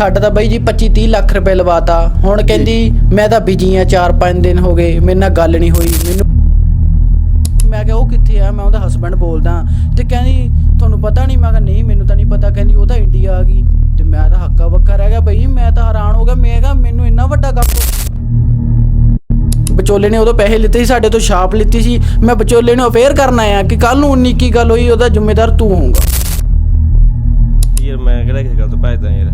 ਸਾਡਾ ਤਾਂ ਬਾਈ ਜੀ 25 30 ਲੱਖ ਰੁਪਏ ਲਵਾਤਾ। ਹੁਣ ਕਹਿੰਦੀ ਮੈਂ ਤਾਂ ਬਿਜ਼ੀ ਆ 4-5 ਦਿਨ ਹੋ ਗਏ ਮੇਰੇ ਨਾਲ ਗੱਲ ਨਹੀਂ ਹੋਈ। ਮੈਨੂੰ ਮੈਂ ਕਿਹਾ ਉਹ ਕਿੱਥੇ ਆ? ਮੈਂ ਉਹਦਾ ਹਸਬੰਡ ਬੋਲਦਾ। ਤੇ ਕਹਿੰਦੀ ਤੁਹਾਨੂੰ ਪਤਾ ਨਹੀਂ? ਮੈਂ ਕਿਹਾ ਨਹੀਂ ਮੈਨੂੰ ਤਾਂ ਨਹੀਂ ਪਤਾ। ਕਹਿੰਦੀ ਉਹ ਤਾਂ ਇੰਡੀਆ ਆ ਗਈ। ਤੇ ਮੈਂ ਤਾਂ ਹੱਕਾ ਬੱਕਾ ਰਹਿ ਗਿਆ। ਬਈ ਮੈਂ ਤਾਂ ਹੈਰਾਨ ਹੋ ਗਿਆ। ਮੈਂ ਕਿਹਾ ਮੈਨੂੰ ਇੰਨਾ ਵੱਡਾ ਗੱਪ ਵਿਚੋਲੇ ਨੇ ਉਦੋਂ ਪੈਸੇ ਲਿੱਤੇ ਸੀ ਸਾਡੇ ਤੋਂ ਛਾਪ ਲਿੱਤੀ ਸੀ। ਮੈਂ ਵਿਚੋਲੇ ਨੂੰ ਅਫੇਅਰ ਕਰਨ ਆਇਆ ਕਿ ਕੱਲ ਨੂੰ 19 ਕੀ ਗੱਲ ਹੋਈ ਉਹਦਾ ਜ਼ਿੰਮੇਦਾਰ ਤੂੰ ਹੋਊਗਾ। ਯਾਰ ਮੈਂ ਕਿਹੜਾ ਕਿਸੇ ਗੱਲ ਤੋਂ ਭੱਜਦਾ ਯਾਰ?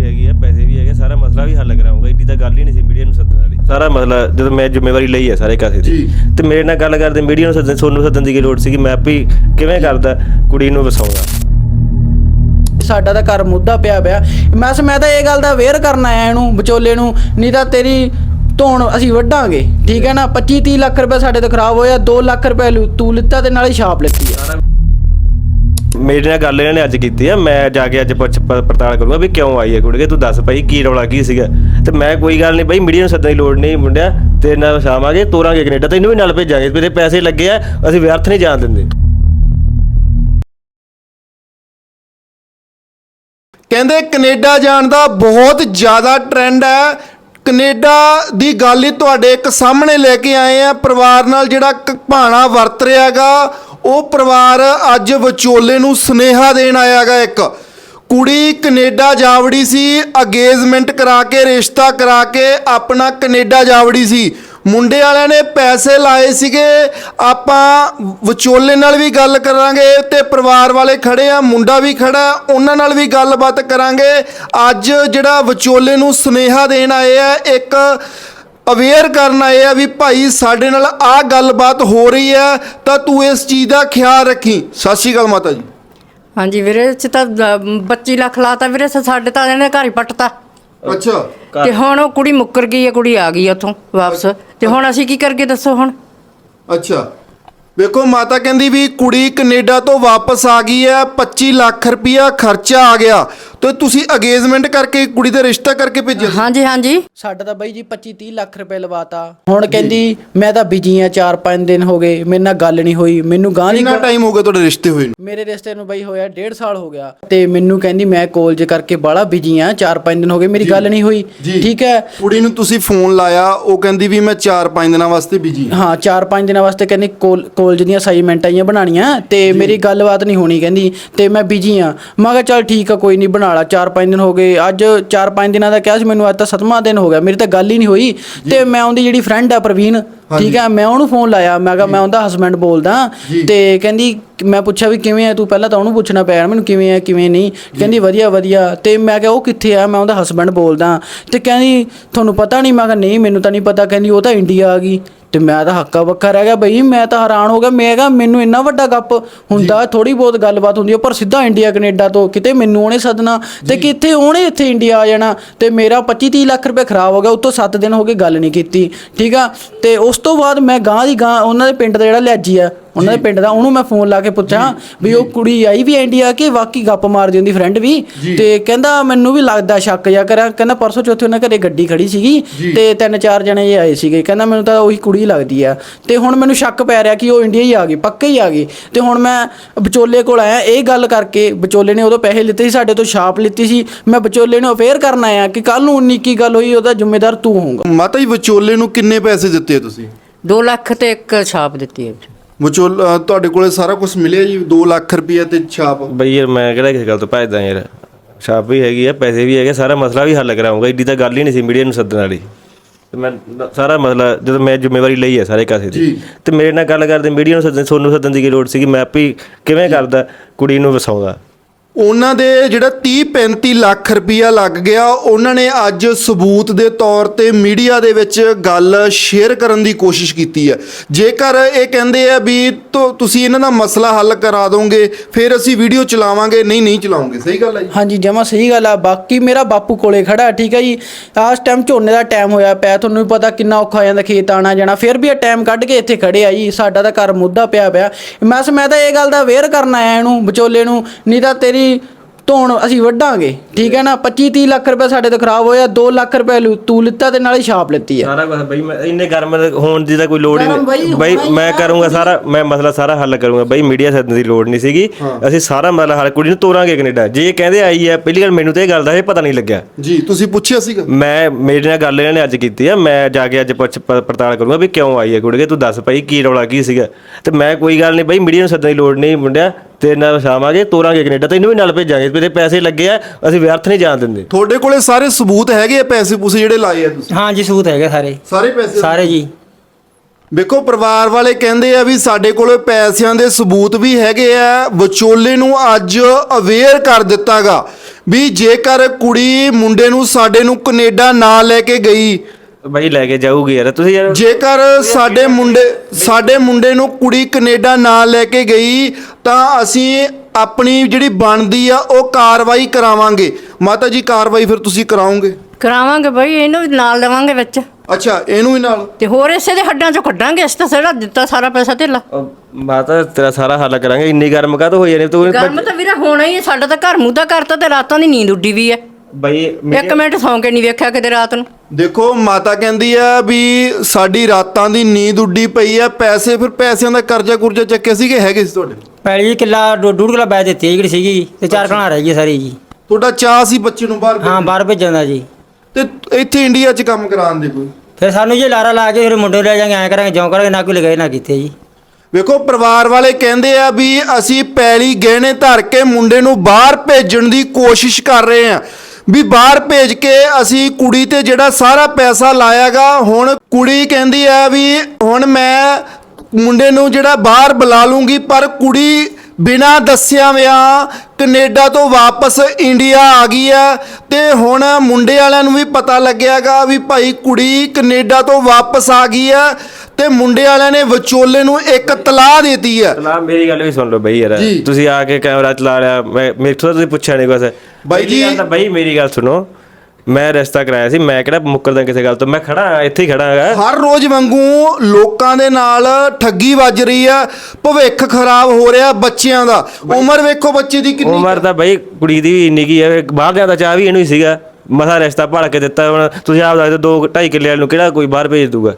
ਵੀ ਹੈਗੀ ਆ ਪੈਸੇ ਵੀ ਹੈਗੇ ਸਾਰਾ ਮਸਲਾ ਵੀ ਹੱਲ ਕਰਾਉਂਗਾ ਏਡੀ ਤਾਂ ਗੱਲ ਹੀ ਨਹੀਂ ਸੀ ਮੀਡੀਆ ਨੂੰ ਸੱਦਣ ਵਾਲੀ। ਸਾਰਾ ਮਸਲਾ ਜਦੋਂ ਮੈਂ ਜ਼ਿੰਮੇਵਾਰੀ ਲਈ ਹੈ ਸਾਰੇ ਕਾਸੇ ਦੀ। ਤੇ ਮੇਰੇ ਨਾਲ ਗੱਲ ਕਰਦੇ ਮੀਡੀਆ ਨੂੰ ਸੱਦਣ ਸੋਨੂੰ ਸੱਦਣ ਦੀ ਕੀ ਲੋੜ ਸੀਗੀ? ਮੈਂ ਆਪੇ ਹੀ ਕਿਵੇਂ ਕਰਦਾ ਕੁੜੀ ਨੂੰ ਵਸਾਉਂਗਾ ਸਾਡਾ ਤਾਂ ਘਰ ਮੁੱਦਾ ਪਿਆ ਪਿਆ। ਮੈਂ ਸ- ਮੈਂ ਤਾਂ ਇਹ ਗੱਲ ਦਾ ਅਵੇਅਰ ਕਰਨ ਆਇਆ ਇਹਨੂੰ ਵਿਚੋਲੇ ਨੂੰ ਨਹੀਂ ਤਾਂ ਤੇਰੀ ਧੌਣ ਅਸੀਂ ਵੱਢਾਂਗੇ ਠੀਕ ਹੈ ਨਾ? 25 30 ਲੱਖ ਰੁਪਏ ਸਾਡੇ ਤੋਂ ਖਰਾਬ ਹੋਇਆ 2 ਲੱਖ ਰੁਪਏ ਤੂੰ ਲਿੱਤਾ ਤੇ ਨਾਲੇ ਛਾਪ ਲਿੱਤੀ ਆ। ਮੇਰੇ ਨਾਲ ਗੱਲ ਇਹਨਾਂ ਨੇ ਅੱਜ ਕੀਤੀ ਆ, ਮੈਂ ਜਾ ਕੇ ਅੱਜ ਪੁੱਛ ਪ- ਪੜਤਾਲ ਕਰੂੰਗਾ ਵੀ ਕਿਉਂ ਆਈ ਹੈ ਕੁੜੀ ਤੂੰ ਦੱਸ ਭਾਈ ਕੀ ਰੌਲਾ ਕੀ ਸੀਗਾ? ਤੇ ਮੈਂ ਕੋਈ ਗੱਲ ਨਹੀਂ ਭਾਈ, ਮੀਡੀਆ ਨੂੰ ਸੱਦਣ ਦੀ ਲੋੜ ਨਹੀਂ ਮੁੰਡਿਆ ਤੇ ਨਾਲ ਵਸਾਵਾਂਗੇ, ਤੋਰਾਂਗੇ ਕੈਨੇਡਾ, ਤੈਨੂੰ ਵੀ ਨਾਲ ਭੇਜਾਂਗੇ ਤੇਰੇ ਪੈਸੇ ਲੱਗੇ ਆ, ਅਸੀਂ ਵਿਅਰਥ ਨਹੀਂ ਜਾਣ ਦਿੰਦੇ। ਕਹਿੰਦੇ ਕੈਨੇਡਾ ਜਾਣ ਦਾ ਬਹੁਤ ਜ਼ਿਆਦਾ ਟ੍ਰੈਂਡ ਹੈ। ਕੈਨੇਡਾ ਦੀ ਗੱਲ ਹੀ ਤੁਹਾਡੇ ਇੱਕ ਸਾਹਮਣੇ ਲੈ ਕੇ ਆਏ ਆ, ਪਰਿਵਾਰ ਨਾਲ ਜਿਹੜਾ ਕ- ਭਾਣਾ ਵਰਤ ਰਿਹਾਗਾ ਉਹ ਪਰਿਵਾਰ ਅੱਜ ਵਿਚੋਲੇ ਨੂੰ ਸੁਨੇਹਾ ਦੇਣ ਆਇਆਗਾ ਇੱਕ। ਕੁੜੀ ਕੈਨੇਡਾ ਜਾਵੜੀ ਸੀ ਅਗੇਜਮੈਂਟ ਕਰਾ ਕੇ, ਰਿਸ਼ਤਾ ਕਰਾ ਕੇ ਆਪਣਾ ਕੈਨੇਡਾ ਜਾਵੜੀ ਸੀ। ਮੁੰਡੇ ਵਾਲਿਆਂ ਨੇ ਪੈਸੇ ਲਾਏ ਸੀਗੇ। ਆਪਾਂ ਵਿਚੋਲੇ ਨਾਲ ਵੀ ਗੱਲ ਕਰਾਂਗੇ ਤੇ ਪਰਿਵਾਰ ਵਾਲੇ ਖੜੇ ਆ, ਮੁੰਡਾ ਵੀ ਖੜਾ, ਉਹਨਾਂ ਨਾਲ ਵੀ ਗੱਲਬਾਤ ਕਰਾਂਗੇ। ਅੱਜ ਜਿਹੜਾ ਵਿਚੋਲੇ ਨੂੰ ਸੁਨੇਹਾ ਦੇਣ ਆਏ ਆ, ਇੱਕ ਅਵੇਅਰ ਕਰਨ ਆਏ ਆ ਵੀ ਭਾਈ ਸਾਡੇ ਨਾਲ ਆਹ ਗੱਲਬਾਤ ਹੋ ਰਹੀ ਹੈ ਤਾਂ ਤੂੰ ਇਸ ਚੀਜ਼ ਦਾ ਖਿਆਲ ਰੱਖੀ। ਸਤਿ ਸ਼੍ਰੀ ਅਕਾਲ ਮਾਤਾ ਜੀ। ਹਾਂਜੀ ਵੀਰੇ ਇਹ ਚ ਤਾਂ ਅ, 25 ਲੱਖ ਲਾਤਾ ਵੀਰੇ ਸਾ- ਸਾਡੇ ਤਾਂ ਇਹਨੇ ਘਰ ਹੀ ਪੱਟਤਾ। ਅੱਛਾ। ਤੇ ਹੁਣ ਉਹ ਕੁੜੀ ਮੁੱਕਰ ਗਈ ਹੈ ਕੁੜੀ ਆ ਗਈ ਉੱਥੋਂ ਵਾਪਸ। ਤੇ ਹੁਣ ਅਸੀਂ ਕੀ ਕਰਗੇ ਦੱਸੋ ਹੁਣ? ਅੱਛਾ। ਵੇਖੋ ਮਾਤਾ ਕਹਿੰਦੀ ਵੀ ਕੁੜੀ ਕੈਨੇਡਾ ਤੋਂ ਵਾਪਸ ਆ ਗਈ ਹੈ 25 ਲੱਖ ਰੁਪਇਆ ਖਰਚਾ ਆ ਗਿਆ। ਤੇ ਤੁਸੀਂ ਅਗੇਜਮੈਂਟ ਕਰਕੇ ਕੁੜੀ ਦਾ ਰਿਸ਼ਤਾ ਕਰਕੇ ਭੇਜਿਆ? ਹਾਂਜੀ ਹਾਂਜੀ। ਸਾਡਾ ਤਾਂ ਬਾਈ ਜੀ 25 30 ਲੱਖ ਰੁਪਏ ਲਵਾਤਾ। ਹੁਣ ਕਹਿੰਦੀ ਮੈਂ ਤਾਂ ਬਿਜ਼ੀ ਆ 4-5 ਦਿਨ ਹੋ ਗਏ ਮੇਰੇ ਨਾਲ ਗੱਲ ਨਹੀਂ ਹੋਈ ਮੈਨੂੰ ਗਾਂ ਦੀ ਕਿੰਨਾ ਟਾਈਮ ਹੋ ਗਿਆ ਤੁਹਾਡੇ ਰਿਸ਼ਤੇ ਹੋਏ ਨੂੰ? ਮੇਰੇ ਰਿਸ਼ਤੇ ਨੂੰ ਬਾਈ ਹੋਇਆ 1.5 ਸਾਲ ਹੋ ਗਿਆ। ਤੇ ਮੈਨੂੰ ਕਹਿੰਦੀ ਮੈਂ ਕਾਲਜ ਕਰਕੇ ਬਾਲਾ ਬਿਜ਼ੀ ਆ 4-5 ਦਿਨ ਹੋ ਗਏ ਮੇਰੀ ਗੱਲ ਨਹੀਂ ਹੋਈ। ਠੀਕ ਹੈ? ਕੁੜੀ ਨੂੰ ਤੁਸੀਂ ਫੋਨ ਲਾਇਆ ਉਹ ਕਹਿੰਦੀ ਵੀ ਮੈਂ 4-5 ਦਿਨਾਂ ਵਾਸਤੇ ਬਿਜ਼ੀ ਹਾਂ ਹਾਂ 4-5 ਦਿਨਾਂ ਵਾਸਤੇ ਕਹਿੰਦੀ ਕੋਲ- ਕਾਲਜ ਦੀਆਂ ਅਸਾਈਨਮੈਂਟਾਂ ਆਈਆਂ ਬਣਾਉਣੀਆਂ ਤੇ ਮੇਰੀ ਗੱਲਬਾਤ ਨਹੀਂ ਹੋਣੀ ਕਹਿੰਦੀ ਤੇ ਮੈਂ ਬਿਜ਼ੀ ਆ। ਮੈਂ ਕਿਹਾ ਚੱਲ ਠੀਕ ਆ ਕੋਈ ਨਹੀਂ ਬਣਾ ਲਾ 4-5 ਦਿਨ ਹੋ ਗਏ। ਅੱਜ 4-5 ਦਿਨਾਂ ਦਾ ਕਿਹਾ ਸੀ ਮੈਨੂੰ ਅੱਜ ਤਾਂ ਸੱਤਵਾਂ ਦਿਨ ਹੋ ਗਿਆ। ਮੇਰੀ ਤਾਂ ਗੱਲ ਹੀ ਨਹੀਂ ਹੋਈ। ਤੇ ਮੈਂ ਉਹਦੀ ਜਿਹੜੀ ਫਰੈਂਡ ਆ ਪ੍ਰਵੀਨ ਠੀਕ ਆ ਮੈਂ ਉਹਨੂੰ ਫੋਨ ਲਾਇਆ ਮੈਂ ਕਿਹਾ ਮੈਂ ਉਹਦਾ ਹਸਬੰਡ ਬੋਲਦਾ ਤੇ ਕਹਿੰਦੀ ਮੈਂ ਪੁੱਛਿਆ ਵੀ ਕਿਵੇਂ ਆ ਤੂੰ ਪਹਿਲਾਂ ਤਾਂ ਉਹਨੂੰ ਪੁੱਛਣਾ ਪਿਆ ਮੈਨੂੰ ਕਿਵੇਂ ਆ ਕਿਵੇਂ ਨਹੀਂ। ਕਹਿੰਦੀ ਵਧੀਆ ਵਧੀਆ। ਤੇ ਮੈਂ ਕਿਹਾ ਉਹ ਕਿੱਥੇ ਆ? ਮੈਂ ਉਹਦਾ ਹਸਬੰਡ ਬੋਲਦਾ। ਤੇ ਕਹਿੰਦੀ ਤੁਹਾਨੂੰ ਪਤਾ ਨਹੀਂ? ਮੈਂ ਕਿਹਾ ਨਹੀਂ ਮੈਨੂੰ ਤਾਂ ਨਹੀਂ ਪਤਾ। ਕਹਿੰਦੀ ਉਹ ਤਾਂ ਇੰਡੀਆ ਆ ਗਈ। ਤੇ ਮੈਂ ਤਾਂ ਹੱਕਾ ਬੱਕਾ ਰਹਿ ਗਿਆ ਬਈ ਮੈਂ ਤਾਂ ਹੈਰਾਨ ਹੋ ਗਿਆ। ਮੈਂ ਕਿਹਾ ਮੈਨੂੰ ਇੰਨਾ ਵੱਡਾ ਗੱਪ ਹੁੰਦਾ ਥੋੜੀ ਬਹੁਤ ਗੱਲਬਾਤ ਹੁੰਦੀ ਆ ਪਰ ਸਿੱਧਾ ਇੰਡੀਆ ਕੈਨੇਡਾ ਤੋਂ ਕਿਤੇ ਮੈਨੂੰ ਉਹਨੇ ਸੱਦਣਾ। ਤੇ ਕਿੱਥੇ ਉਹਨੇ ਇੱਥੇ ਇੰਡੀਆ ਆ ਜਾਣਾ? ਤੇ ਮੇਰਾ 25 30 ਲੱਖ ਰੁਪਏ ਖਰਾਬ ਹੋ ਗਿਆ ਉਤੋਂ 7 ਦਿਨ ਹੋ ਗਏ ਗੱਲ ਨਹੀਂ ਕੀਤੀ। ਠੀਕ ਆ? ਤੇ ਉਸ ਤੋਂ ਬਾਅਦ ਮੈਂ ਗਾਂ ਦੀ ਗਾਂ ਉਹਨਾਂ ਦੇ ਪਿੰਡ ਦਾ ਜਿਹੜਾ ਲੈਜੀ ਆ ਉਹਨਾਂ ਦੇ ਪਿੰਡ ਦਾ ਉਹਨੂੰ ਮੈਂ ਫੋਨ ਲਾ ਕੇ ਪੁੱਛਿਆ ਵੀ ਉਹ ਕੁੜੀ ਆਈ ਵੀ ਇੰਡੀਆ ਕਿ ਵਾਕਈ ਗੱਪ ਮਾਰਦੀ ਹੁੰਦੀ ਫਰੈਂਡ ਵੀ। ਤੇ ਕਹਿੰਦਾ ਮੈਨੂੰ ਵੀ ਲੱਗਦਾ ਸ਼ੱਕ ਜਾਂ ਕਰਾਂ ਕਹਿੰਦਾ ਪਰਸੋਂ ਚੌਥੇ ਉਹਨਾਂ ਘਰੇ ਗੱਡੀ ਖੜੀ ਸੀਗੀ ਤੇ ਤਿੰਨ ਚਾਰ ਜਣੇ ਜੇ ਆਏ ਸੀਗੇ ਕਹਿੰਦਾ ਮੈਨੂੰ ਤਾਂ ਉਹੀ ਕੁੜੀ ਲੱਗਦੀ ਆ। ਤੇ ਹੁਣ ਮੈਨੂੰ ਸ਼ੱਕ ਪੈ ਰਿਹਾ ਕਿ ਉਹ ਇੰਡੀਆ ਹੀ ਆ ਗਈ ਪੱਕੇ ਹੀ ਆ ਗਈ। ਤੇ ਹੁਣ ਮੈਂ ਵਿਚੋਲੇ ਕੋਲ ਆਇਆ ਇਹ ਗੱਲ ਕਰਕੇ ਵਿਚੋਲੇ ਨੇ ਉਦੋਂ ਪੈਸੇ ਲਿੱਤੇ ਸੀ ਸਾਡੇ ਤੋਂ ਛਾਪ ਲਿੱਤੀ ਸੀ। ਮੈਂ ਵਿਚੋਲੇ ਨੂੰ ਅਫੇਅਰ ਕਰਨ ਆਇਆ ਕਿ ਕੱਲ ਨੂੰ 19 ਕੀ ਗੱਲ ਹੋਈ ਉਹਦਾ ਜ਼ਿੰਮੇਦਾਰ ਤੂੰ ਹੋਊਗਾ। ਮਾਤਾ ਜੀ ਵਿਚੋਲੇ ਨੂੰ ਕਿੰਨੇ ਪੈਸੇ ਦਿੱਤੇ ਤੁਸੀਂ? 2 ਲੱਖ ਤੇ ਇੱਕ ਛਾਪ ਦਿੱਤੀ ਹੈ। ਵਿਚੋਲ ਅ, ਤੁਹਾਡੇ ਕੋਲੇ ਸਾਰਾ ਕੁਝ ਮਿਲਿਆ ਜੀ? 2 ਲੱਖ ਰੁਪਇਆ ਤੇ ਛਾਪ। ਬਈ ਯਾਰ ਮੈਂ ਕਿਹੜਾ ਕਿਸੇ ਗੱਲ ਤੋਂ ਭੱਜਦਾ ਯਾਰ? ਛਾਪ ਵੀ ਹੈਗੀ ਆ ਪੈਸੇ ਵੀ ਹੈਗੇ ਸਾਰਾ ਮਸਲਾ ਵੀ ਹੱਲ ਕਰਾਉਂਗਾ। ਏਡੀ ਤਾਂ ਗੱਲ ਹੀ ਨਹੀਂ ਸੀ ਮੀਡੀਆ ਨੂੰ ਸੱਦਣ ਵਾਲੀ। ਤੇ ਮੈਂ ਨ- ਸਾਰਾ ਮਸਲਾ ਜਦੋਂ ਮੈਂ ਜ਼ਿੰਮੇਵਾਰੀ ਲਈ ਹੈ ਸਾਰੇ ਕਾਸੇ ਦੀ। ਤੇ ਮੇਰੇ ਨਾਲ ਗੱਲ ਕਰਦੇ ਮੀਡੀਆ ਨੂੰ ਸੱਦਣ ਸੋਨੂੰ ਸੱਦਣ ਦੀ ਕੀ ਲੋੜ ਸੀਗੀ? ਮੈਂ ਆਪੇ ਹੀ ਕਿਵੇਂ ਕਰਦਾ ਕੁੜੀ ਨੂੰ ਵਸਾਉਂਦਾ। ਉਹਨਾਂ ਦੇ ਜਿਹੜਾ 30 35 ਲੱਖ ਰੁਪਇਆ ਲੱਗ ਗਿਆ, ਉਹਨਾਂ ਨੇ ਅੱਜ ਸਬੂਤ ਦੇ ਤੌਰ ਤੇ ਮੀਡੀਆ ਦੇ ਵਿੱਚ ਗੱਲ ਸ਼ੇਅਰ ਕਰਨ ਦੀ ਕੋਸ਼ਿਸ਼ ਕੀਤੀ ਹੈ। ਜੇਕਰ ਇਹ ਕਹਿੰਦੇ ਆ ਵੀ ਤੁ- ਤੁਸੀਂ ਇਹਨਾਂ ਦਾ ਮਸਲਾ ਹੱਲ ਕਰਾ ਦੋਗੇ, ਫਿਰ ਅਸੀਂ ਵੀਡੀਓ ਚਲਾਵਾਂਗੇ, ਨਹੀਂ ਨਹੀਂ ਚਲਾਉਂਗੇ। ਸਹੀ ਗੱਲ ਹੈ ਜੀ? ਹਾਂਜੀ, ਜਮਾ ਸਹੀ ਗੱਲ ਆ। ਬਾਕੀ ਮੇਰਾ ਬਾਪੂ ਕੋਲੇ ਖੜਾ ਠੀਕ ਹੈ ਜੀ। ਆਸ ਟਾਈਮ ਝੋਨੇ ਦਾ ਟਾਈਮ ਹੋਇਆ ਪਿਆ, ਤੁਹਾਨੂੰ ਵੀ ਪਤਾ ਕਿੰਨਾ ਔਖਾ ਹੋ ਜਾਂਦਾ ਖੇਤ ਆਣਾ ਜਾਣਾ। ਫਿਰ ਵੀ ਇਹ ਟਾਈਮ ਕੱਢ ਕੇ ਇੱਥੇ ਖੜੇ ਆ ਜੀ। ਸਾਡਾ ਤਾਂ ਘਰ ਮੁੱਦਾ ਪਿਆ ਪਿਆ। ਮੈਂ ਮੈਂ ਤਾਂ ਇਹ ਗੱਲ ਦਾ ਅਵੇਅਰ ਕਰਨ ਆਇਆ ਇਹਨੂੰ, ਵਿਚੋਲੇ ਨੂੰ। ਨਹੀਂ ਤਾਂ ਤੇਰੀ ਧੋਣ ਅਸੀਂ ਵੱਢਾਂਗੇ ਠੀਕ ਹੈ ਨਾ? 25 30 ਲੱਖ ਰੁਪਏ ਸਾਡੇ ਤੋਂ ਖਰਾਬ ਹੋਇਆ 2 ਲੱਖ ਰੁਪਏ ਲੂ- ਤੂੰ ਲਿੱਤਾ ਤੇ ਨਾਲੇ ਛਾਪ ਲਿੱਤੀ ਆ। ਸਾਰਾ ਕੁਝ ਬਈ ਮੈਂ ਇੰਨੇ ਗਰਮ ਹੋਣ ਦੀ ਤਾਂ ਕੋਈ ਲੋੜ ਹੀ ਗਰਮ ਬਈ ਨਹੀਂ ਹੋਣਾ ਬਈ ਹੀ ਮੈਂ ਆ, ਕਰੂੰਗਾ ਸਾਰਾ ਮੈਂ ਮਸਲਾ ਸਾਰਾ ਹੱਲ ਕਰੂੰਗਾ। ਬਈ ਮੀਡੀਆ ਸੱਦਣ ਦੀ ਲੋੜ ਨਹੀਂ ਸੀਗੀ। ਅਸੀਂ ਸਾਰਾ ਮਸਲਾ ਹੱਲ ਕੁੜੀ ਨੂੰ ਤੋਰਾਂਗੇ ਕੈਨੇਡਾ। ਜੇ ਇਹ ਕਹਿੰਦੇ ਆਈ ਹੈ ਪਹਿਲੀ ਗੱਲ ਮੈਨੂੰ ਤੇ ਇਹ ਗੱਲ ਦਾ ਇਹ ਪਤਾ ਨਹੀਂ ਲੱਗਿਆ। ਜੀ ਤੁਸੀਂ ਪੁੱਛਿਆ ਸੀਗਾ? ਮੈਂ ਮੇਰੇ ਨਾਲ ਗੱਲ ਇਹਨਾਂ ਨੇ ਅੱਜ ਕੀਤੀ ਆ। ਮੈਂ ਜਾ ਕੇ ਅੱਜ ਪੁੱਛ ਪ- ਪੜਤਾਲ ਕਰੂੰਗਾ ਵੀ ਕਿਉਂ ਆਈ ਹੈ ਕੁੜੀ। ਤੂੰ ਦੱਸ ਭਾਈ ਕੀ ਰੌਲਾ ਕੀ ਸੀਗਾ? ਤੇ ਮੈਂ ਕੋਈ ਗੱਲ ਨਹੀਂ ਬਈ ਮੀਡੀਆ ਨੂੰ ਸੱਦਣ ਦੀ ਲੋੜ ਨਹੀਂ ਮੁੰਡਿਆ। ਤੇ ਨਾਲ ਵਸਾਵਾਂਗੇ ਤੋਰਾਂਗੇ ਕੈਨੇਡਾ ਤੈਨੂੰ ਵੀ ਨਾਲ ਭੇਜਾਂਗੇ ਤੇਰੇ ਪੈਸੇ ਲੱਗੇ ਆ ਅਸੀਂ ਵਿਅਰਥ ਨਹੀਂ ਜਾਣ ਦਿੰਦੇ। ਤੁਹਾਡੇ ਕੋਲੇ ਸਾਰੇ ਸਬੂਤ ਹੈਗੇ ਆ ਪੈਸੇ ਪੂਸੇ ਜਿਹੜੇ ਲਾਏ ਆ ਤੁਸੀਂ? ਹਾਂ ਜੀ ਸੂਤ ਹੈਗੇ ਸਾਰੇ। ਸਾਰੇ ਪੈਸੇ? ਸਾਰੇ ਜੀ। ਵੇਖੋ ਪਰਿਵਾਰ ਵਾਲੇ ਕਹਿੰਦੇ ਆ ਵੀ ਸਾਡੇ ਕੋਲੇ ਪੈਸਿਆਂ ਦੇ ਸਬੂਤ ਵੀ ਹੈਗੇ ਆ ਵਿਚੋਲੇ ਨੂੰ ਅੱਜ ਅਵੇਅਰ ਕਰ ਦਿੱਤਾਗਾ ਵੀ ਜੇਕਰ ਕੁੜੀ ਮੁੰਡੇ ਨੂੰ ਸਾਡੇ ਨੂੰ ਕੈਨੇਡਾ ਨਾ ਲੈ ਕੇ ਗਈ। ਬਈ ਲੈ ਕੇ ਜਾਊਗੀ ਯਾਰ ਤੁਸੀਂ ਯਾਰ ਜੇਕਰ ਸਾਡੇ ਮੁੰਡੇ ਸਾਡੇ ਮੁੰਡੇ ਨੂੰ ਕੁੜੀ ਕੈਨੇਡਾ ਨਾ ਲੈ ਕੇ ਗਈ ਤਾਂ ਅਸੀਂ ਆਪਣੀ ਜਿਹੜੀ ਬਣਦੀ ਆ ਉਹ ਕਾਰਵਾਈ ਕਰਾਵਾਂਗੇ। ਮਾਤਾ ਜੀ ਕਾਰਵਾਈ ਫਿਰ ਤੁਸੀਂ ਕਰਾਓਗੇ? ਕਰਾਵਾਂਗੇ ਬਈ ਇਹਨੂੰ ਵੀ ਨਾਲ ਲਵਾਂਗੇ ਵਿੱਚ। ਅੱਛਾ ਇਹਨੂੰ ਵੀ ਨਾਲ? ਤੇ ਹੋਰ ਇਸੇ ਦੇ ਹੱਡਾਂ ਚੋਂ ਕੱਢਾਂਗੇ ਇਸ ਤਾਂ ਸਾਡਾ ਦਿੱਤਾ ਸਾਰਾ ਪੈਸਾ ਧੇਲਾ। ਉਹ ਮਾਤਾ ਤੇਰਾ ਸਾਰਾ ਹੱਲ ਕਰਾਂਗੇ ਇੰਨੀ ਗਰਮ ਕਾਹ ਤੋਂ ਹੋਈ ਜਾਣੀ ਤੂੰ? ਗਰਮ ਤਾਂ ਵੀਰਾ ਹੋਣਾ ਹੀ ਹੈ ਸਾਡਾ ਤਾਂ ਘਰ ਮੂੰਹ ਦਾ ਕਰਤਾ ਤੇ ਰਾਤਾਂ ਦੀ ਨੀਂਦ ਉੱਡੀ ਵੀ ਹੈ। ਬਈ ਇੱਕ ਮਿੰਟ ਸੌਂ ਕੇ ਨਹੀਂ ਵੇਖਿਆ ਕਿਤੇ ਰਾਤ ਨੂੰ। ਦੇਖੋ ਮਾਤਾ ਕਹਿੰਦੀ ਆ ਵੀ ਸਾਡੀ ਰਾਤਾਂ ਦੀ ਨੀਂਦ ਉੱਡੀ ਪਈ ਆ। ਪੈਸੇ ਫਿਰ ਪੈਸਿਆਂ ਦਾ ਕਰਜ਼ਾ ਕੁਰਜ਼ਾ ਚੱਕਿਆ ਸੀਗੇ ਹੈਗੇ ਸੀ ਤੁਹਾਡੇ? ਪਹਿਲੀ ਕਿੱਲਾ ਡੂ- ਡੂਢ ਕਿੱਲਾ ਬੈ ਦਿੱਤੀ ਹੈ ਜਿਹੜੀ ਸੀਗੀ ਤੇ ਚਾਰ ਕਣਾ ਰਹਿ ਗਈ ਸਾਰੀ ਜੀ। ਤੁਹਾਡਾ ਚਾਹ ਸੀ ਬੱਚੇ ਨੂੰ ਬਾਹਰ ਹਾਂ ਬਾਹਰ ਭੇਜਣ ਦਾ ਜੀ। ਤੇ ਇੱਥੇ ਇੰਡੀਆ 'ਚ ਕੰਮ ਕਰਾਉਣ ਦੇ ਕੋਈ? ਫਿਰ ਸਾਨੂੰ ਜੀ ਲਾਰਾ ਲਾ ਕੇ ਫਿਰ ਮੁੰਡੇ ਨੂੰ ਲੈ ਜਾਾਂਗੇ ਐਂ ਕਰਾਂਗੇ ਜਿਉਂ ਕਰਾਂਗੇ ਨਾ ਕੋਈ ਲਗਾਏ ਨਾ ਕੀਤੇ ਜੀ। ਵੇਖੋ ਪਰਿਵਾਰ ਵਾਲੇ ਕਹਿੰਦੇ ਆ ਵੀ ਅਸੀਂ ਪੈਲੀ ਗਹਿਣੇ ਧਰ ਕੇ ਮੁੰਡੇ ਨੂੰ ਬਾਹਰ ਭੇਜਣ ਦੀ ਕੋਸ਼ਿਸ਼ ਕਰ ਰਹੇ ਆ ਵੀ ਬਾਹਰ ਭੇਜ ਕੇ ਅਸੀਂ ਕੁੜੀ ਤੇ ਜਿਹੜਾ ਸਾਰਾ ਪੈਸਾ ਲਾਇਆਗਾ ਹੁਣ ਕੁੜੀ ਕਹਿੰਦੀ ਆ ਵੀ ਹੁਣ ਮੈਂ ਮੁੰਡੇ ਨੂੰ ਜਿਹੜਾ ਬਾਹਰ ਬੁਲਾ ਲੂੰਗੀ ਪਰ ਕੁੜੀ ਬਿਨਾ ਦੱਸਿਆ ਵਿਆ ਕੈਨੇਡਾ ਤੋਂ ਵਾਪਸ ਇੰਡੀਆ ਆ ਗਈ ਆ ਤੇ ਹੁਣ ਮੁੰਡੇ ਵਾਲਿਆਂ ਨੂੰ ਵੀ ਪਤਾ ਲੱਗਿਆਗਾ ਵੀ ਭਾਈ ਕੁੜੀ ਕੈਨੇਡਾ ਤੋਂ ਵਾਪਸ ਆ ਗਈ ਆ ਤੇ ਮੁੰਡੇ ਵਾਲਿਆਂ ਨੇ ਵਿਚੋਲੇ ਨੂੰ ਇੱਕ ਤਲਾਹ ਦੇਤੀ ਆ ਨਾ ਮੇਰੀ ਗੱਲ ਵੀ ਸੁਣ ਲਓ ਬਈ ਯਾਰ। ਤੁਸੀਂ ਆ ਕੇ ਕੈਮਰਾ ਚਲਾ ਲਿਆ ਮੈਂ ਮੇਰੇ ਤੋਂ ਤੁਸੀਂ ਪੁੱਛਿਆ ਨਹੀਂ ਕੁਛ ਬਾਈ ਜੀ- ਬਈ ਮੇਰੀ ਗੱਲ ਸੁਣੋ। ਮੈਂ ਰਿਸ਼ਤਾ ਕਰਾਇਆ ਸੀ ਮੈਂ ਕਿਹੜਾ ਮੁੱਕਰਦਾ ਕਿਸੇ ਗੱਲ ਤੋਂ? ਮੈਂ ਖੜਾ ਇੱਥੇ ਹੀ ਖੜਾ ਹੈਗਾ। ਹਰ ਰੋਜ਼ ਵਾਂਗੂ ਲੋਕਾਂ ਦੇ ਨਾਲ ਠੱਗੀ ਵੱਜ ਰਹੀ ਆ ਭਵਿੱਖ ਖਰਾਬ ਹੋ ਰਿਹਾ ਬੱਚਿਆਂ ਦਾ। ਉਮਰ ਵੇਖੋ ਬੱਚੇ ਦੀ ਕਿੰਨੀ ਉਮਰ ਤਾਂ ਬਈ ਕੁੜੀ ਦੀ ਵੀ ਇੰਨੀ ਕੀ ਹੈ ਬਾਹਰ ਜਾਂਦਾ ਚਾਹ ਵੀ ਇਹਨੂੰ ਹੀ ਸੀਗਾ। ਮਸਾ ਰਿਸ਼ਤਾ ਭਾਲ ਕੇ ਦਿੱਤਾ ਹੁਣ ਤੁਸੀਂ ਆਪ ਦੱਸਦੇ ਦੋ 2.5 ਕਿੱਲੇ ਵਾਲੇ ਨੂੰ ਕਿਹੜਾ ਕੋਈ ਬਾਹਰ ਭੇਜ ਦੂਗਾ?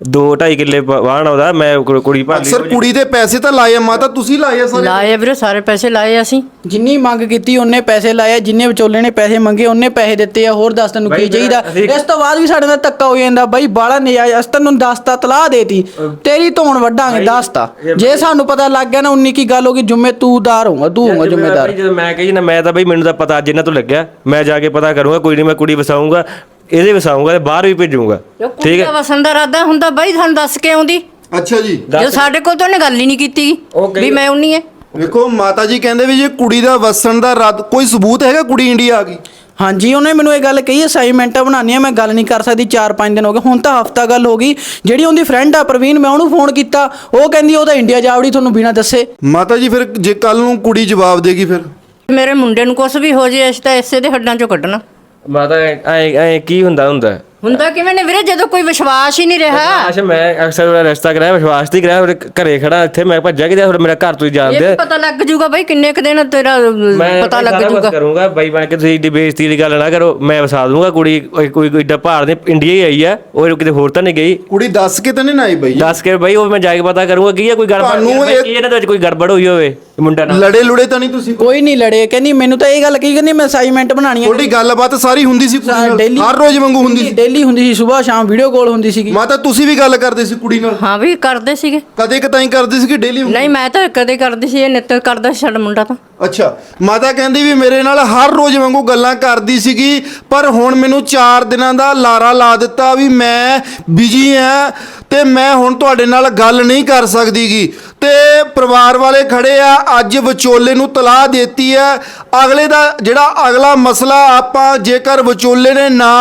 ਦੋ 2.5 ਕਿੱਲੇ ਵਾਹਣ ਆਉਂਦਾ ਮੈਂ ਕੁ- ਕੁੜੀ ਭਾਲੀ ਅਕਸਰ ਕੁੜੀ ਦੇ ਪੈਸੇ ਤਾਂ ਲਾਏ ਆ ਮਾਤਾ ਤੁਸੀਂ ਲਾਏ ਆ ਸਾਰੇ? ਲਾਏ ਆ ਵੀਰੇ ਸਾਰੇ ਪੈਸੇ ਲਾਏ ਅਸੀਂ। ਜਿੰਨੀ ਮੰਗ ਕੀਤੀ ਉਹਨੇ ਪੈਸੇ ਲਾਏ ਜਿੰਨੇ ਵਿਚੋਲੇ ਨੇ ਪੈਸੇ ਮੰਗੇ ਉਹਨੇ ਪੈਸੇ ਦਿੱਤੇ ਆ ਹੋਰ ਦੱਸ ਤੈਨੂੰ ਬਾਈ ਕੀ ਚਾਹੀਦਾ? ਅਸੀਂ- ਇਸ ਤੋਂ ਬਾਅਦ ਵੀ ਸਾਡੇ ਨਾਲ ਧੱਕਾ ਹੋ ਜਾਂਦਾ ਬਾਈ ਬਾਲਾ ਨਜਾਇਜ਼ ਅਸ ਤੈਨੂੰ ਦੱਸਤਾ ਤਲਾਹ ਦੇਤੀ ਤੇਰੀ ਧੌਣ ਵੱਢਾਂਗੇ ਦੱਸਤਾ ਜੇ ਸਾਨੂੰ ਪਤਾ ਲੱਗ ਗਿਆ ਨਾ ਉਨੀ ਕੀ ਗੱਲ ਹੋ ਗਈ ਜੁਮੇ ਤੂੰ ਦਾਰ ਹੋਊਗਾ ਤੂੰ ਹੋਊਗਾ ਜ਼ਿੰਮੇਦਾਰ। ਜਦੋਂ ਮੈਂ ਕਹੀ ਨਾ ਮੈਂ ਤਾਂ ਬਈ ਮੈਨੂੰ ਤਾਂ ਪਤਾ ਅੱਜ ਇਹਨਾਂ ਤੋਂ ਲੱਗਿਆ ਮੈਂ ਜਾ ਕੇ ਪਤਾ ਕਰੂੰਗਾ ਕੋਈ ਨਹੀਂ ਮੈਂ ਕੁੜੀ ਵਸਾਊਂਗਾ ਇਹਦੇ ਵਸਾਊਂਗਾ ਤੇ ਬਾਹਰ ਵੀ ਭੇਜੂੰਗਾ। ਜੋ ਠੀਕ ਕੁੜੀ ਦਾ ਵਸਣ ਦਾ ਇਰਾਦਾ ਹੁੰਦਾ ਬਾਈ ਤੁਹਾਨੂੰ ਦੱਸ ਕੇ ਆਉਂਦੀ। ਅੱਛਾ ਜੀ। ਜੋ ਸਾਡੇ ਕੋਲ ਤਾਂ ਉਹਨੇ ਗੱਲ ਹੀ ਨਹੀਂ ਕੀਤੀ। ਵੀ ਮੈਂ ਉਨੀ ਹੈ। ਵੇਖੋ ਮਾਤਾ ਜੀ ਕਹਿੰਦੇ ਵੀ ਜੇ ਕੁੜੀ ਦਾ ਵਸਣ ਦਾ ਰੱਦ ਕੋਈ ਸਬੂਤ ਹੈਗਾ ਕੁੜੀ ਇੰਡੀਆ ਆ ਗਈ? ਹਾਂਜੀ ਉਹਨੇ ਮੈਨੂੰ ਇਹ ਗੱਲ ਕਹੀ ਅਸਾਈਨਮੈਂਟਾਂ ਬਣਾਉਣੀਆਂ ਮੈਂ ਗੱਲ ਨਹੀਂ ਕਰ ਸਕਦੀ 4-5 ਦਿਨ ਹੋ ਗਏ। ਹੁਣ ਤਾਂ ਹਫਤਾ ਗੱਲ ਹੋ ਗਈ। ਜਿਹੜੀ ਉਹਦੀ ਫਰੈਂਡ ਆ ਪ੍ਰਵੀਨ ਮੈਂ ਉਹਨੂੰ ਫੋਨ ਕੀਤਾ। ਉਹ ਕਹਿੰਦੀ ਉਹ ਤਾਂ ਇੰਡੀਆ ਜਾਵੜੀ ਤੁਹਾਨੂੰ ਬਿਨਾਂ ਦੱਸੇ। ਮਾਤਾ ਜੀ ਫਿਰ ਜੇ ਕੱਲ ਨੂੰ ਕੁੜੀ ਜਵਾਬ ਦੇਗੀ ਫਿਰ? ਮੇਰੇ ਮੁੰਡੇ ਨੂੰ ਕੁਝ ਵੀ ਹੋ ਜੇ ਅਸੀਂ ਤਾਂ ਇਸੇ ਦੇ ਹੱਡਾਂ ਚੋਂ ਕੱਢਣਾ। ਮਾਤਾ ਐ ਐ ਕੀ ਹੁੰਦਾ ਹੁੰਦਾ? ਹੁੰਦਾ ਕਿਵੇਂ ਨੇ ਵੀਰੇ? ਜਦੋਂ ਕੋਈ ਵਿਸ਼ਵਾਸ ਹੀ ਨਹੀਂ ਰਿਹਾ। ਅੱਛਾ ਮੈਂ ਅਕਸਰ ਉਹਦਾ ਰਿਸ਼ਤਾ ਕਰਾਇਆ ਵਿਸ਼ਵਾਸ ਤੇ ਕਰਾਇਆ ਘਰੇ ਖੜਾ ਇੱਥੇ ਮੈਂ ਭੱਜਿਆ ਕਿ ਮੇਰਾ ਘਰ ਤੁਸੀਂ ਇਹ ਜਾਣਦੇ ਆ। ਪਤਾ ਲੱਗ ਜੂਗਾ ਬਾਈ ਕਿੰਨੇ ਕੁ ਦਿਨ ਤੇਰਾ ਪਤਾ ਲੱਗ ਜੂਗਾ। ਕਰੂੰਗਾ ਬਾਈ ਬਣ ਕੇ ਤੁਸੀਂ ਬੇਇੱਜ਼ਤੀ ਦੀ ਗੱਲ ਨਾ ਕਰੋ ਮੈਂ ਵਸਾ ਦੂੰਗਾ ਕੁੜੀ ਕੋਈ ਕੋਈ ਭਾਰ ਨਹੀਂ ਇੰਡੀਆ ਹੀ ਆਈ ਆ ਉਹ ਕਿਤੇ ਹੋਰ ਤਾਂ ਨਹੀਂ ਗਈ। ਕੁੜੀ ਦੱਸ ਕੇ ਤਾਂ ਨਹੀਂ ਆਈ ਬਈ। ਦੱਸ ਕੇ ਬਾਈ ਉਹ ਮੈਂ ਜਾ ਕੇ ਪਤਾ ਕਰੂੰਗਾ ਕੀ ਆ ਕੋਈ ਗੜਬੜ ਇਹ- ਕੀ ਇਹਨਾਂ ਦੇ ਵਿੱਚ ਕੋਈ ਗੜਬੜ ਹੋਈ ਹੋਵੇ ਮੁੰਡਾ ਨਾਲ ਲੜੇ ਲੁੜੇ ਤਾਂ ਨਹੀਂ ਤੁਸੀਂ? ਕੋਈ ਨਹੀਂ ਲੜੇ ਕਹਿੰਦੀ ਮੈਨੂੰ ਤਾਂ ਇਹ ਗੱਲ ਕਹੀ ਕਹਿੰਦੀ ਮੈਂ ਅਸਾਈਨਮੈਂਟ ਬਣਾਉਣੀ ਆ। ਤੁਹਾਡੀ ਗੱਲਬਾਤ ਸਾਰੀ ਹੁੰਦੀ ਸੀ ਕੁੜੀ ਡੇਲੀ ਨਾਲ ਹਰ ਰੋਜ਼ ਵਾਂਗੂ ਹੁੰਦੀ ਸੀ। ਡੇਲੀ ਹੁੰਦੀ ਸੀ ਸਵੇਰ ਸ਼ਾਮ ਵੀਡੀਓ ਕਾਲ ਹੁੰਦੀ ਸੀਗੀ। ਮਾਤਾ ਤੁਸੀਂ ਵੀ ਗੱਲ ਕਰਦੇ ਸੀ ਕੁੜੀ ਨਾਲ? ਹਾਂ ਵੀ ਕਰਦੇ ਸੀਗੇ। ਕਦੇ ਕਤਾਈ ਕਰਦੇ ਸੀ ਕਿ ਡੇਲੀ ਨਹੀਂ ਮੈਂ ਤਾਂ ਕਦੇ ਕਰਦੀ ਸੀ ਇਹ ਨਿੱਤ ਕਰਦਾ ਸੀ ਸਾਡਾ ਮੁੰਡਾ ਤਾਂ। ਅੱਛਾ ਮਾਤਾ ਕਹਿੰਦੀ ਵੀ ਮੇਰੇ ਨਾਲ ਹਰ ਰੋਜ਼ ਵਾਂਗੂ ਗੱਲਾਂ ਕਰਦੀ ਸੀਗੀ ਪਰ ਹੁਣ ਮੈਨੂੰ 4 ਦਿਨਾਂ ਦਾ ਲਾਰਾ ਲਾ ਦਿੱਤਾ ਵੀ ਮੈਂ ਬਿਜ਼ੀ ਆ ਤੇ ਮੈਂ ਹੁਣ ਤੁਹਾਡੇ ਨਾਲ ਗੱਲ ਨਹੀਂ ਕਰ ਸਕਦੀਗੀ। ਤੇ ਪਰਿਵਾਰ ਵਾਲੇ ਖੜੇ ਆ ਅੱਜ ਵਿਚੋਲੇ ਨੂੰ ਤਲਾਹ ਦਿੱਤੀ ਆ। ਅਗਲੇ ਦਾ ਜਿਹੜਾ ਅਗਲਾ ਮਸਲਾ ਆਪਾਂ ਜੇਕਰ ਵਿਚੋਲੇ ਨੇ ਨਾ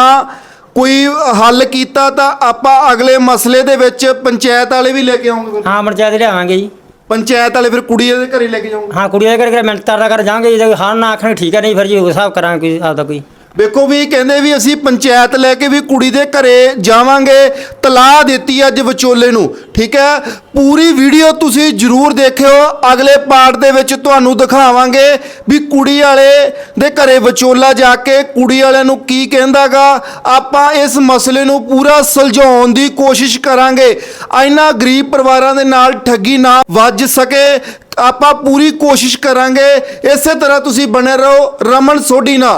ਕੋਈ ਹੱਲ ਕੀਤਾ ਤਾਂ ਆਪਾਂ ਅਗਲੇ ਮਸਲੇ ਦੇ ਵਿੱਚ ਪੰਚਾਇਤ ਵਾਲੇ ਵੀ ਲੈ ਕੇ ਆਉਂਗੇ ਹਾਂ ਪੰਚਾਇਤ ਲਿਆਵਾਂਗੇ ਜੀ। ਪੰਚਾਇਤ ਵਾਲੇ ਫਿਰ ਕੁੜੀ ਦੇ ਘਰੇ ਲੈ ਕੇ ਜਾਓਗੇ ਹਾਂ ਕੁੜੀ ਦੇ ਕਰਕੇ ਮਿੰਟ ਤਰਦਾ ਕਰ ਜਾਵਾਂਗੇ ਜੇ ਹਾਂ ਨਾ ਆਖਣ ਠੀਕ ਹੈ ਨਹੀਂ ਫਿਰ ਜੀ ਹਿਸਾਬ ਕਰਾਂਗੇ ਕੋਈ ਆਪਦਾ ਕੋਈ। ਵੇਖੋ ਵੀ ਕਹਿੰਦੇ ਵੀ ਅਸੀਂ ਪੰਚਾਇਤ ਲੈ ਕੇ ਵੀ ਕੁੜੀ ਦੇ ਘਰੇ ਜਾਵਾਂਗੇ, ਤਲਾਹ ਦਿੱਤੀ ਅੱਜ ਵਿਚੋਲੇ ਨੂੰ, ਠੀਕ ਹੈ? ਪੂਰੀ ਵੀਡੀਓ ਤੁਸੀਂ ਜਰੂਰ ਦੇਖਿਓ, ਅਗਲੇ ਪਾਰਟ ਦੇ ਵਿੱਚ ਤੁਹਾਨੂੰ ਦਿਖਾਵਾਂਗੇ ਵੀ ਕੁੜੀ ਵਾਲੇ ਦੇ ਘਰੇ ਵਿਚੋਲਾ ਜਾ ਕੇ ਕੁੜੀ ਵਾਲਿਆਂ ਨੂੰ ਕੀ ਕਹਿੰਦਾਗਾ। ਆਪਾਂ ਇਸ ਮਸਲੇ ਨੂੰ ਪੂਰਾ ਸੁਲਝਾਉਣ ਦੀ ਕੋਸ਼ਿਸ਼ ਕਰਾਂਗੇ। ਇਹਨਾਂ ਗਰੀਬ ਪਰਿਵਾਰਾਂ ਦੇ ਨਾਲ ਠੱਗੀ ਨਾ ਵੱਜ ਸਕੇ, ਆਪਾਂ ਪੂਰੀ ਕੋਸ਼ਿਸ਼ ਕਰਾਂਗੇ। ਇਸੇ ਤਰ੍ਹਾਂ ਤੁਸੀਂ ਬਣੇ ਰਹੋ ਰਮਨ ਸੋਢੀ ਨਾਲ।